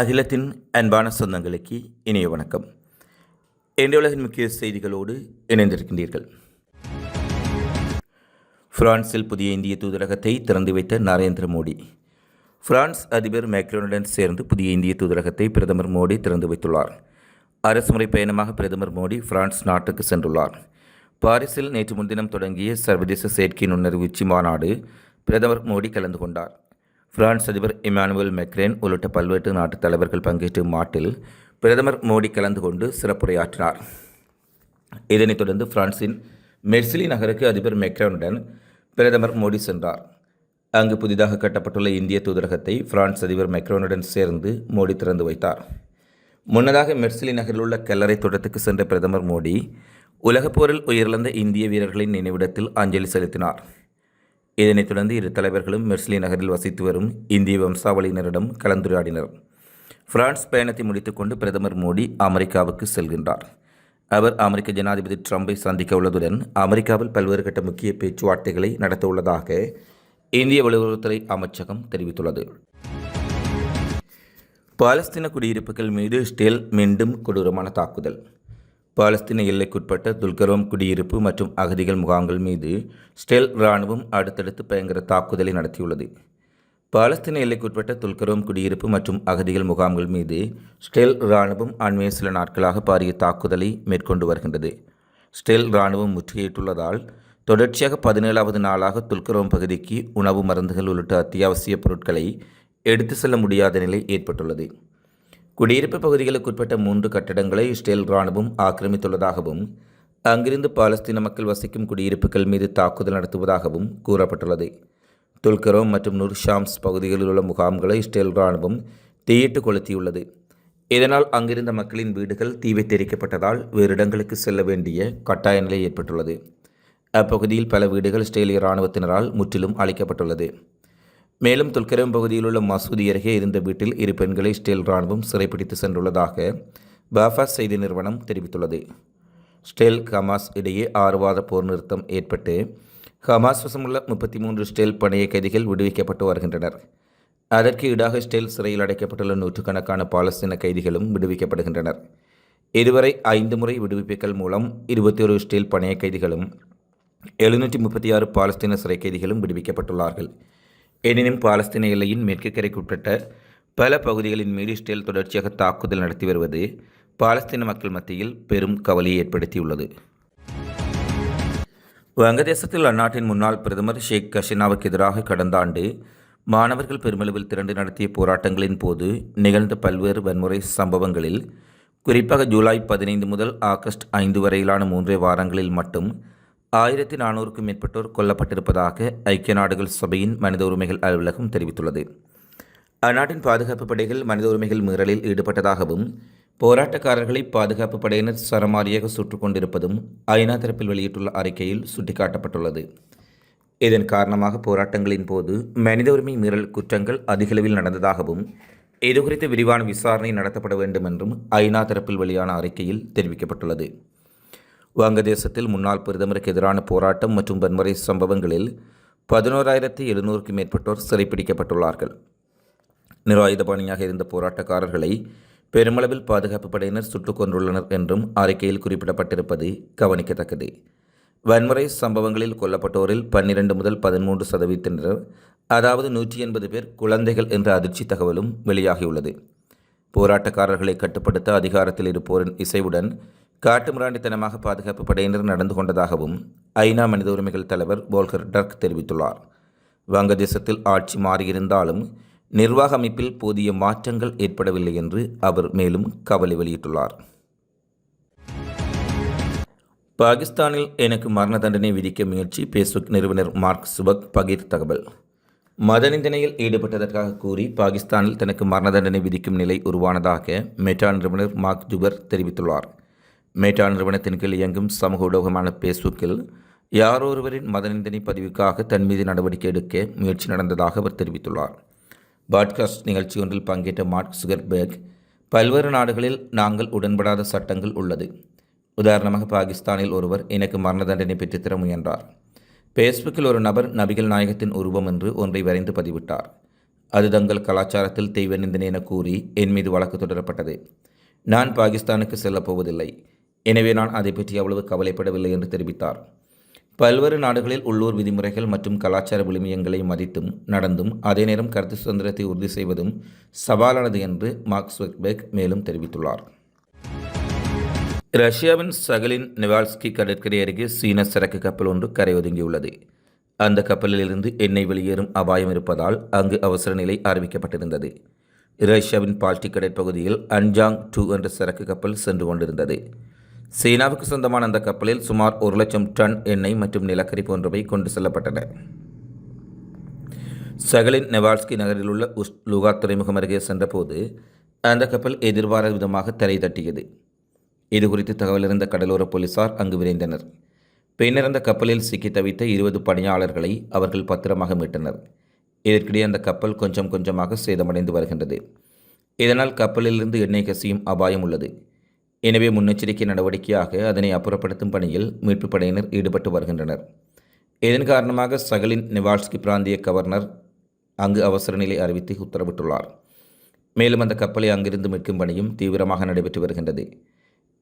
அகிலத்தின் அன்பான சொந்தங்களுக்கு இனிய வணக்கம். இன்றைய உலகின் முக்கிய செய்திகளோடு இணைந்திருக்கின்றீர்கள். பிரான்சில் புதிய இந்திய தூதரகத்தை திறந்து வைத்த நரேந்திர மோடி. பிரான்ஸ் அதிபர் மேக்ரோனுடன் சேர்ந்து புதிய இந்திய தூதரகத்தை பிரதமர் மோடி திறந்து வைத்துள்ளார். அரசுமுறை பயணமாக பிரதமர் மோடி பிரான்ஸ் நாட்டுக்கு சென்றுள்ளார். பாரிஸில் நேற்று முன்தினம் தொடங்கிய சர்வதேச செயற்கை நுண்ணறிவு உச்சி மாநாடு பிரதமர் மோடி கலந்து கொண்டார். பிரான்ஸ் அதிபர் இமானுவேல் மெக்ரேன் உள்ளிட்ட பல்வேறு நாட்டு தலைவர்கள் பங்கேற்ற மாட்டில் பிரதமர் மோடி கலந்து கொண்டு சிறப்புரையாற்றினார். இதனைத் தொடர்ந்து பிரான்சின் மெர்சிலி நகருக்கு அதிபர் மெக்ரானுடன் பிரதமர் மோடி சென்றார். அங்கு புதிதாக கட்டப்பட்டுள்ள இந்திய தூதரகத்தை பிரான்ஸ் அதிபர் மெக்ரோனுடன் சேர்ந்து மோடி திறந்து வைத்தார். முன்னதாக மெர்சிலி நகரில் உள்ள கல்லறை தோட்டத்துக்கு சென்ற பிரதமர் மோடி உலகப் போரில் உயிரிழந்த இந்திய வீரர்களின் நினைவிடத்தில் அஞ்சலி செலுத்தினார். இதனைத் தொடர்ந்து இரு தலைவர்களும் மெர்சிலி நகரில் வசித்து வரும் இந்திய வம்சாவளியினரிடம் கலந்துரையாடினர். பிரான்ஸ் பயணத்தை முடித்துக்கொண்டு பிரதமர் மோடி அமெரிக்காவுக்கு செல்கின்றார். அவர் அமெரிக்க ஜனாதிபதி ட்ரம்பை சந்திக்க உள்ளதுடன் அமெரிக்காவில் பல்வேறு கட்ட முக்கிய பேச்சுவார்த்தைகளை நடத்த உள்ளதாக இந்திய வெளியுறவுத்துறை அமைச்சகம் தெரிவித்துள்ளது. பாலஸ்தீன குடியிருப்புகள் மீது ஸ்டேல் மீண்டும் கொடூரமான தாக்குதல். பாலஸ்தீன எல்லைக்குட்பட்ட துல்கரோம் குடியிருப்பு மற்றும் அகதிகள் முகாம்கள் மீது ஸ்டெல் இராணுவம் அடுத்தடுத்து பயங்கர தாக்குதலை நடத்தியுள்ளது. பாலஸ்தீன எல்லைக்குட்பட்ட துல்கரோம் குடியிருப்பு மற்றும் அகதிகள் முகாம்கள் மீது ஸ்டெல் இராணுவம் அண்மைய சில நாட்களாக பாரிய தாக்குதலை மேற்கொண்டு வருகின்றது. ஸ்டெல் இராணுவம் முற்றுகையிட்டுள்ளதால் தொடர்ச்சியாக பதினேழாவது நாளாக துல்கரோம் பகுதிக்கு உணவு மருந்துகள் உள்ளிட்ட அத்தியாவசிய பொருட்களை எடுத்து செல்ல முடியாத நிலை ஏற்பட்டுள்ளது. குடியிருப்பு பகுதிகளுக்கு உட்பட்ட மூன்று கட்டடங்களை இஸ்ரேல் இராணுவம் ஆக்கிரமித்துள்ளதாகவும் அங்கிருந்து பாலஸ்தீன மக்கள் வசிக்கும் குடியிருப்புகள் மீது தாக்குதல் நடத்துவதாகவும் கூறப்பட்டுள்ளது. துல்கரோம் மற்றும் நுர்ஷாம்ஸ் பகுதிகளில் உள்ள முகாம்களை இஸ்ரேல் இராணுவம் தீயிட்டு கொளுத்தியுள்ளது. இதனால் அங்கிருந்த மக்களின் வீடுகள் தீ வைத்தெரிக்கப்பட்டதால் வேறு இடங்களுக்கு செல்ல வேண்டிய கட்டாய நிலை ஏற்பட்டுள்ளது. அப்பகுதியில் பல வீடுகள் இஸ்ரேலிய இராணுவத்தினரால் முற்றிலும் அழிக்கப்பட்டுள்ளது. மேலும் துல்கரம் பகுதியில் உள்ள மசூதி அருகே இருந்த வீட்டில் இரு பெண்களை ஸ்டேல் ராணுவம் சிறைப்பிடித்து சென்றுள்ளதாக பாஃபாஸ் செய்தி நிறுவனம் தெரிவித்துள்ளது. ஸ்டேல் ஹமாஸ் இடையே ஆறுவாத போர் நிறுத்தம் ஏற்பட்டு ஹமாஸ் வசமுள்ள முப்பத்தி மூன்று ஸ்டேல் பணைய கைதிகள் விடுவிக்கப்பட்டு வருகின்றனர். அதற்கு ஈடாக ஸ்டேல் சிறையில் அடைக்கப்பட்டுள்ள நூற்றுக்கணக்கான பாலஸ்தீன கைதிகளும் விடுவிக்கப்படுகின்றனர். இதுவரை ஐந்து முறை விடுவிப்புகள் மூலம் இருபத்தி ஒரு ஸ்டேல் பணைய கைதிகளும் எழுநூற்றி முப்பத்தி ஆறு பாலஸ்தீன சிறை கைதிகளும் விடுவிக்கப்பட்டுள்ளார்கள். எனினும் பாலஸ்தீன எல்லையின் மேற்கு கரைக்குட்பட்ட பல பகுதிகளின் மீது இஸ்ரேல் தொடர்ச்சியாக தாக்குதல் நடத்தி வருவது பாலஸ்தீன மக்கள் மத்தியில் பெரும் கவலையை ஏற்படுத்தியுள்ளது. வங்கதேசத்தில் அந்நாட்டின் முன்னாள் பிரதமர் ஷேக் ஹசீனாவுக்கு எதிராக கடந்த ஆண்டு மாணவர்கள் பெருமளவில் திரண்டு நடத்திய போராட்டங்களின் போது நிகழ்ந்த பல்வேறு வன்முறை சம்பவங்களில் குறிப்பாக ஜூலை பதினைந்து முதல் ஆகஸ்ட் ஐந்து வரையிலான மூன்றே வாரங்களில் மட்டும் ஆயிரத்தி நானூறுக்கும் மேற்பட்டோர் கொல்லப்பட்டிருப்பதாக ஐக்கிய நாடுகள் சபையின் மனித உரிமைகள் அலுவலகம் தெரிவித்துள்ளது. அந்நாட்டின் பாதுகாப்பு படைகள் மனித உரிமைகள் மீறலில் ஈடுபட்டதாகவும் போராட்டக்காரர்களை பாதுகாப்பு படையினர் சரமாரியாக சுட்டுக் கொண்டிருப்பதும் ஐநா தரப்பில் வெளியிட்டுள்ள அறிக்கையில் சுட்டிக்காட்டப்பட்டுள்ளது. இதன் காரணமாக போராட்டங்களின் போது மனித உரிமை மீறல் குற்றங்கள் அதிகளவில் நடந்ததாகவும் இதுகுறித்து விரிவான விசாரணை நடத்தப்பட வேண்டும் என்றும் ஐநா தரப்பில் வெளியான அறிக்கையில் தெரிவிக்கப்பட்டுள்ளது. வங்கதேசத்தில் முன்னாள் பிரதமருக்கு எதிரான போராட்டம் மற்றும் வன்முறை சம்பவங்களில் பதினோராயிரத்தி எழுநூறுக்கும் மேற்பட்டோர் சிறைப்பிடிக்கப்பட்டுள்ளார்கள் நிராயுதபாணியாக இருந்த போராட்டக்காரர்களை பெருமளவில் பாதுகாப்பு படையினர் சுட்டுக் கொன்றுள்ளனர் என்றும் அறிக்கையில் குறிப்பிடப்பட்டிருப்பது கவனிக்கத்தக்கது. வன்முறை சம்பவங்களில் கொல்லப்பட்டோரில் பன்னிரண்டு முதல் பதிமூன்று சதவீதத்தினர் அதாவது நூற்றி எண்பது பேர் குழந்தைகள் என்ற அதிர்ச்சி தகவலும் வெளியாகியுள்ளது. போராட்டக்காரர்களை கட்டுப்படுத்த அதிகாரத்தில் இருப்போரின் இசைவுடன் காட்டுமிராண்டித்தனமாக பாதுகாப்பு படையினர் நடந்து கொண்டதாகவும் ஐநா மனித உரிமைகள் தலைவர் போல்கர் டர்க் தெரிவித்துள்ளார். வங்கதேசத்தில் ஆட்சி மாறியிருந்தாலும் நிர்வாக அமைப்பில் போதிய மாற்றங்கள் ஏற்படவில்லை என்று அவர் மேலும் கவலை வெளியிட்டுள்ளார். பாகிஸ்தானில் எனக்கு மரண தண்டனை விதிக்க முயற்சி பேஸ்புக் நிறுவனர் மார்க் சுபக் பகீர் தகவல். மத நிந்தனையில் ஈடுபட்டதற்காக கூறி பாகிஸ்தானில் தனக்கு மரண தண்டனை விதிக்கும் நிலை உருவானதாக மெட்டா நிறுவனர் மார்க் ஜுபர் தெரிவித்துள்ளார். மேட்டா நிறுவனத்தின் கீழ் இயங்கும் சமூக ஊடகமான பேஸ்புக்கில் யாரொருவரின் மத நிந்தனை பதிவுக்காக தன் மீது நடவடிக்கை எடுக்க முயற்சி நடந்ததாக அவர் தெரிவித்துள்ளார். பாட்காஸ்ட் நிகழ்ச்சி ஒன்றில் பங்கேற்ற மார்க் சுகர்பேக் பல்வேறு நாடுகளில் நாங்கள் உடன்படாத சட்டங்கள் உள்ளது. உதாரணமாக பாகிஸ்தானில் ஒருவர் எனக்கு மரண தண்டனை பெற்றுத்தர முயன்றார். ஃபேஸ்புக்கில் ஒரு நபர் நபிகள் நாயகத்தின் உருவம் என்று ஒன்றை வரைந்து பதிவிட்டார். அது தங்கள் கலாச்சாரத்தில் தெய்வ நிந்தனை என கூறி என் மீது வழக்கு தொடரப்பட்டது. நான் பாகிஸ்தானுக்கு செல்லப் போவதில்லை. எனவே நான் அதை பற்றி அவ்வளவு கவலைப்படவில்லை என்று தெரிவித்தார். பல்வேறு நாடுகளில் உள்ளூர் விதிமுறைகள் மற்றும் கலாச்சார விழுமியங்களை மதித்தும் நடந்தும் அதே நேரம் கருத்து சுதந்திரத்தை உறுதி செய்வதும் சவாலானது என்று மார்க் ஸ்வெக்பெக் மேலும் தெரிவித்துள்ளார். ரஷ்யாவின் சகலின் நெவால்ஸ்கி கடற்கரை அருகே சீன சரக்கு கப்பல் ஒன்று கரை ஒதுங்கியுள்ளது. அந்த கப்பலிலிருந்து எண்ணெய் வெளியேறும் அபாயம் இருப்பதால் அங்கு அவசர நிலை அறிவிக்கப்பட்டிருந்தது. ரஷ்யாவின் பால்டிக் கடற்பகுதியில் அன்ஜாங் டூ என்ற சரக்கு கப்பல் சென்று கொண்டிருந்தது. சீனாவுக்கு சொந்தமான அந்த கப்பலில் சுமார் ஒரு லட்சம் டன் எண்ணெய் மற்றும் நிலக்கரி போன்றவை கொண்டு செல்லப்பட்டன. சகலின் நெவால்ஸ்கி நகரில் உள்ள உஸ் லுகா துறைமுகம் அருகே சென்றபோது அந்த கப்பல் எதிர்பாராத விதமாக தரை தட்டியது. இது குறித்து தகவல் இருந்த கடலோர போலீசார் அங்கு விரைந்தனர். பின்னர் அந்த கப்பலில் சிக்கி தவித்த இருபது பணியாளர்களை அவர்கள் பத்திரமாக மீட்டனர். இதற்கிடையே அந்த கப்பல் கொஞ்சம் கொஞ்சமாக சேதமடைந்து வருகின்றது. இதனால் கப்பலிலிருந்து எண்ணெய் கசியும் அபாயம் உள்ளது. எனவே முன்னெச்சரிக்கை நடவடிக்கையாக அதனை அப்புறப்படுத்தும் பணியில் மீட்புப் படையினர் ஈடுபட்டு வருகின்றனர். இதன் காரணமாக சகலின் நிவால்ஸ்கி பிராந்திய கவர்னர் அங்கு அவசர நிலை அறிவித்து உத்தரவிட்டுள்ளார். மேலும் அந்த கப்பலை அங்கிருந்து மீட்கும் பணியும் தீவிரமாக நடைபெற்று வருகின்றது.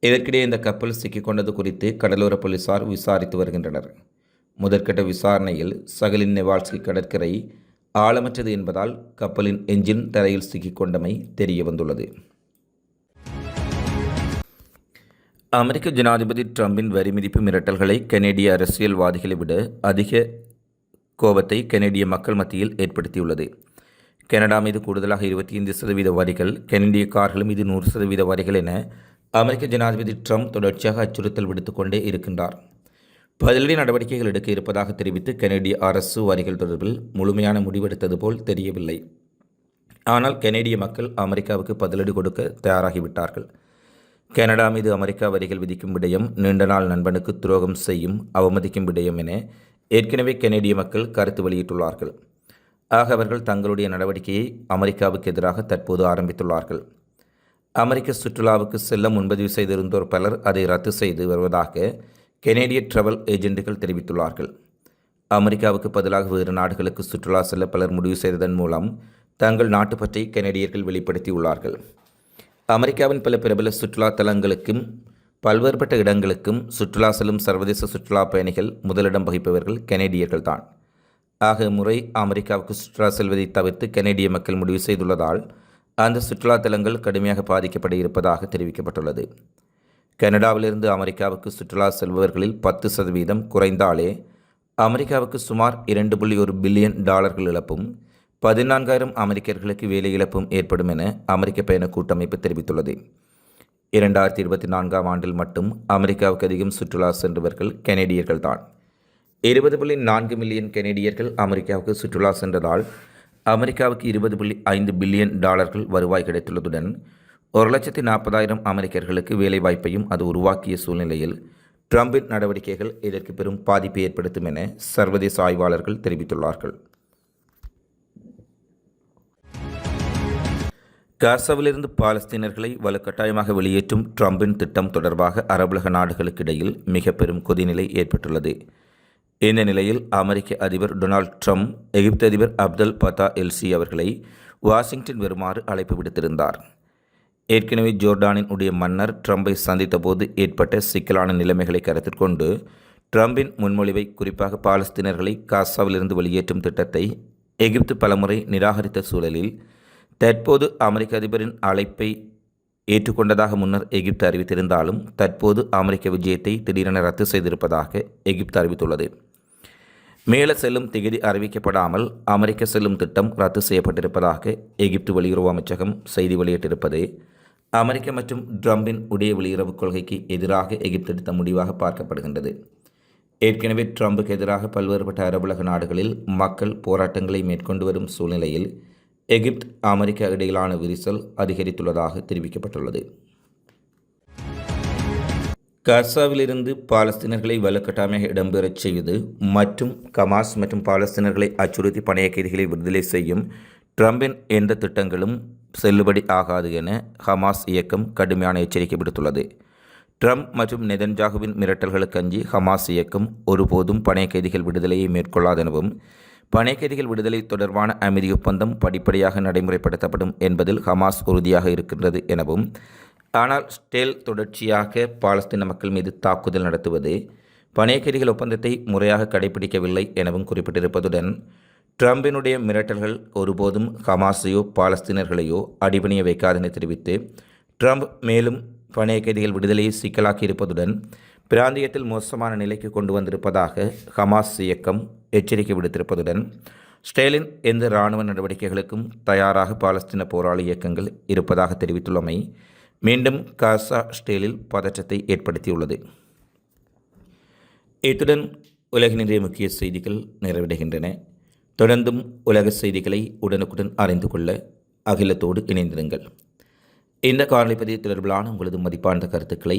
இதற்கிடையே இந்த கப்பல் சிக்கிக்கொண்டது குறித்து கடலோர போலீசார் விசாரித்து வருகின்றனர். முதற்கட்ட விசாரணையில் சகலின் நெவால்ஸ்கி கடற்கரை ஆழமற்றது என்பதால் கப்பலின் என்ஜின் தரையில் சிக்கிக்கொண்டமை தெரிய வந்துள்ளது அமெரிக்க ஜனாதிபதி ட்ரம்பின் வரி விதிப்பு மிரட்டல்களை கனேடிய அரசியல்வாதிகளை விட அதிக கோபத்தை கனேடிய மக்கள் மத்தியில் ஏற்படுத்தியுள்ளது. கனடா மீது கூடுதலாக இருபத்தி ஐந்து சதவீத வரிகள் கனேடிய கார்கள் மீது நூறு சதவீத வரிகள் என அமெரிக்க ஜனாதிபதி ட்ரம்ப் தொடர்ச்சியாக அச்சுறுத்தல் விடுத்துக்கொண்டே இருக்கின்றார். பதிலடி நடவடிக்கைகள் எடுக்க இருப்பதாக தெரிவித்து கனேடிய அரசு வரிகள் தொடர்பில் முழுமையான முடிவெடுத்தது போல் தெரியவில்லை. ஆனால் கனேடிய மக்கள் அமெரிக்காவுக்கு பதிலடி கொடுக்க தயாராகிவிட்டார்கள். கனடா மீது அமெரிக்கா வரிகள் விதிக்கும் விடயம் நீண்ட நாள் நண்பனுக்கு துரோகம் செய்யும் அவமதிக்கும் விடயம் என ஏற்கனவே கெனடிய மக்கள் கருத்து வெளியிட்டுள்ளார்கள். ஆக அவர்கள் தங்களுடைய நடவடிக்கையை அமெரிக்காவுக்கு எதிராக தற்போது ஆரம்பித்துள்ளார்கள். அமெரிக்க சுற்றுலாவுக்கு செல்ல முன்பதிவு செய்திருந்தோர் பலர் அதை ரத்து செய்து வருவதாக கெனேடிய ட்ராவல் ஏஜென்ட்டுகள் தெரிவித்துள்ளார்கள். அமெரிக்காவுக்கு பதிலாக வேறு நாடுகளுக்கு சுற்றுலா செல்ல பலர் முடிவு செய்ததன் மூலம் தங்கள் நாட்டு பற்றி கெனடியர்கள் வெளிப்படுத்தியுள்ளார்கள். அமெரிக்காவின் பல பிரபல சுற்றுலா தலங்களுக்கும் பல்வேறுபட்ட இடங்களுக்கும் சுற்றுலா செல்லும் சர்வதேச சுற்றுலா பயணிகள் முதலிடம் வகிப்பவர்கள் கெனேடியர்கள் தான். ஆக முறை அமெரிக்காவுக்கு சுற்றுலா செல்வதை தவிர்த்து கெனேடிய மக்கள் முடிவு செய்துள்ளதால் அந்த சுற்றுலா தலங்கள் கடுமையாக பாதிக்கப்பட இருப்பதாக தெரிவிக்கப்பட்டுள்ளது. கனடாவிலிருந்து அமெரிக்காவுக்கு சுற்றுலா செல்பவர்களில் பத்து சதவீதம் குறைந்தாலே அமெரிக்காவுக்கு சுமார் இரண்டு புள்ளி ஒரு பில்லியன் டாலர்கள் இழப்பும் பதினான்காயிரம் அமெரிக்கர்களுக்கு வேலை இழப்பும் ஏற்படும் என அமெரிக்க பயண கூட்டமைப்பு தெரிவித்துள்ளது. இரண்டாயிரத்தி இருபத்தி நான்காம் ஆண்டில் மட்டும் அமெரிக்காவுக்கு அதிகம் சுற்றுலா சென்றவர்கள் கெனடியர்கள் தான். இருபது புள்ளி நான்கு மில்லியன் கெனடியர்கள் அமெரிக்காவுக்கு சுற்றுலா சென்றதால் அமெரிக்காவுக்கு இருபது புள்ளி ஐந்து பில்லியன் டாலர்கள் வருவாய் கிடைத்துள்ளதுடன் ஒரு லட்சத்தி நாற்பதாயிரம் அமெரிக்கர்களுக்கு வேலைவாய்ப்பையும் அது உருவாக்கிய சூழ்நிலையில் ட்ரம்பின் நடவடிக்கைகள் இதற்கு பெரும் பாதிப்பை ஏற்படுத்தும் என சர்வதேச ஆய்வாளர்கள் தெரிவித்துள்ளார்கள். காசாவிலிருந்து பாலஸ்தீனர்களை வலுக்கட்டாயமாக வெளியேற்றும் ட்ரம்பின் திட்டம் தொடர்பாக அரபுலக நாடுகளுக்கு இடையில் மிக பெரும் கொதிநிலை ஏற்பட்டுள்ளது. இந்த நிலையில் அமெரிக்க அதிபர் டொனால்ட் ட்ரம்ப் எகிப்து அதிபர் அப்தல் பதா எல்சி அவர்களை வாஷிங்டன் வருமாறு அழைப்பு விடுத்திருந்தார். ஏற்கனவே ஜோர்டானின் உடைய மன்னர் ட்ரம்பை சந்தித்தபோது ஏற்பட்ட சிக்கலான நிலைமைகளை கருத்தில் கொண்டு ட்ரம்பின் முன்மொழிவை குறிப்பாக பாலஸ்தீனர்களை காசாவிலிருந்து வெளியேற்றும் திட்டத்தை எகிப்து பலமுறை நிராகரித்த சூழலில் தற்போது அமெரிக்க அதிபரின் அழைப்பை ஏற்றுக்கொண்டதாக முன்னர் எகிப்து அறிவித்திருந்தாலும் தற்போது அமெரிக்க விஜயத்தை திடீரென ரத்து செய்திருப்பதாக எகிப்து அறிவித்துள்ளது. மேல செல்லும் திகதி அறிவிக்கப்படாமல் அமெரிக்க செல்லும் திட்டம் ரத்து செய்யப்பட்டிருப்பதாக எகிப்து வெளியுறவு அமைச்சகம் செய்தி வெளியிட்டிருப்பது அமெரிக்க மற்றும் ட்ரம்பின் உடைய வெளியுறவு கொள்கைக்கு எதிராக எகிப்து எடுத்த முடிவாக பார்க்கப்படுகின்றது. ஏற்கனவே ட்ரம்புக்கு எதிராக பல்வேறுபட்ட அரபுலக நாடுகளில் மக்கள் போராட்டங்களை மேற்கொண்டு வரும் சூழ்நிலையில் எகிப்த் அமெரிக்கா இடையிலான விரிசல் அதிகரித்துள்ளதாக தெரிவிக்கப்பட்டுள்ளது. காசாவிலிருந்து பாலஸ்தீனர்களை வலுக்கட்டாமையாக இடம்பெறச் செய்வது மற்றும் கமாஸ் மற்றும் பாலஸ்தீனர்களை அச்சுறுத்தி பணைய கைதிகளை விடுதலை செய்யும் ட்ரம்பின் எந்த திட்டங்களும் செல்லுபடி ஆகாது என ஹமாஸ் இயக்கம் கடுமையான எச்சரிக்கை விடுத்துள்ளது. ட்ரம்ப் மற்றும் நெதன்ஜாகுவின் மிரட்டல்களுக்கு அஞ்சி ஹமாஸ் இயக்கம் ஒருபோதும் பணைய கைதிகள் விடுதலையை மேற்கொள்ளாதெனவும் பனைக்கரிகள் விடுதலை தொடர்பான அமைதி ஒப்பந்தம் படிப்படியாக நடைமுறைப்படுத்தப்படும் என்பதில் ஹமாஸ் உறுதியாக இருக்கின்றது எனவும் ஆனால் ஸ்டேல் தொடர்ச்சியாக பாலஸ்தீன மக்கள் மீது தாக்குதல் நடத்துவது பனைக்கைதிகள் ஒப்பந்தத்தை முறையாக கடைபிடிக்கவில்லை எனவும் குறிப்பிட்டிருப்பதுடன் ட்ரம்பினுடைய மிரட்டல்கள் ஒருபோதும் ஹமாஸையோ பாலஸ்தீனர்களையோ அடிபணிய வைக்காதென தெரிவித்து ட்ரம்ப் மேலும் பணைய கைதிகள் விடுதலையை சிக்கலாக்கி இருப்பதுடன் பிராந்தியத்தில் மோசமான நிலைக்கு கொண்டு வந்திருப்பதாக ஹமாஸ் இயக்கம் எச்சரிக்கை விடுத்திருப்பதுடன் ஸ்டேலின் எந்த இராணுவ நடவடிக்கைகளுக்கும் தயாராக பாலஸ்தீன போராளி இயக்கங்கள் இருப்பதாக தெரிவித்துள்ளமை மீண்டும் காசா ஸ்டேலில் பதற்றத்தை ஏற்படுத்தியுள்ளது. இத்துடன் உலகினுடைய முக்கிய செய்திகள் நிறைவடைகின்றன. தொடர்ந்தும் உலக செய்திகளை உடனுக்குடன் அறிந்து கொள்ள அகிலத்தோடு இணைந்திருங்கள். இந்த காணொலி பதிவு தொடர்பிலான உங்களது மதிப்பார்ந்த கருத்துக்களை